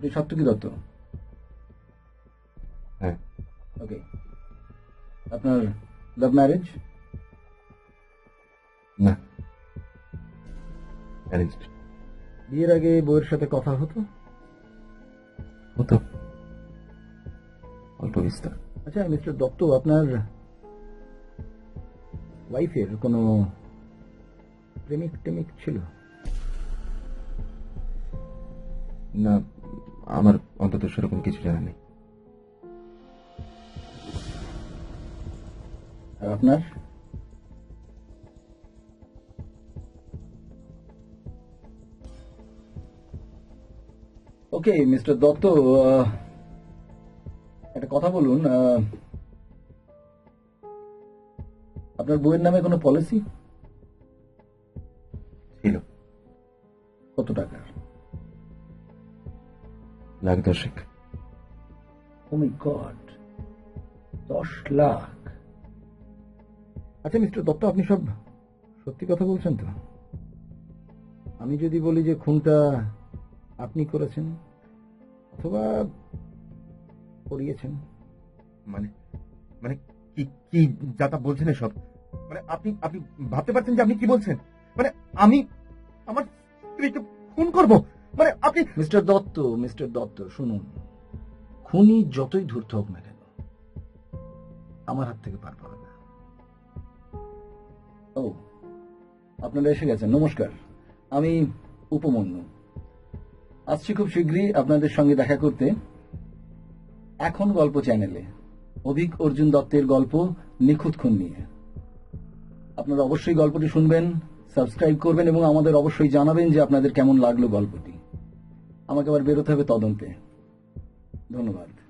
আপনি সপ্তকী দত্ত হ্যাঁ। ওকে। আপনার লাভ ম্যারেজ না। অ্যারেঞ্জড বিয়ের আগে বউয়ের সাথে কথা হতো? হতো। অল্প বিস্তার। আচ্ছা মিস্টার দত্ত আপনার ওয়াইফের কোনো প্রেমিক টেমিক ছিল? না। আমার অন্তত সেরকম কিছু জানা নেই। আপনার? ওকে মিস্টার দত্ত একটা কথা বলুন আপনার বইয়ের নামে কোনো পলিসি ছিল। কত টাকার লাখ দশেক। ও মাই গড দশ লাখ। আচ্ছা মিস্টার দত্ত আপনি সব সত্যি কথা বলছেন তো? আমি যদি বলি যে খুনটা আপনি করেছেন অথবা করিয়েছেন মানে মানে কি কি যা তা বলছেন এসব? মানে আপনি আপনি ভাবতে পারছেন যে আপনি কি বলছেন? মানে আমি আমার স্ত্রীকে খুন করব? মানে আপনি মিস্টার দত্ত মিস্টার দত্ত, শুনুন। খুনি যতই ধূর্ত হোক না কেন, আমার হাত থেকে পার পাবে না। ও, আপনারা এসে গেছেন, নমস্কার। আমি উপমন্যু। আসছি খুব শীঘ্রই আপনাদের সঙ্গে দেখা করতে। এখন গল্প চ্যানেলে, অভিক অর্জুন দত্তের গল্প নিখুঁত খুন নিয়ে। আপনারা অবশ্যই গল্পটি শুনবেন, সাবস্ক্রাইব করবেন এবং আমাদের অবশ্যই জানাবেন যে আপনাদের কেমন লাগল গল্পটি। আমাকে আবার বেরোতে হবে তদন্তে। ধন্যবাদ।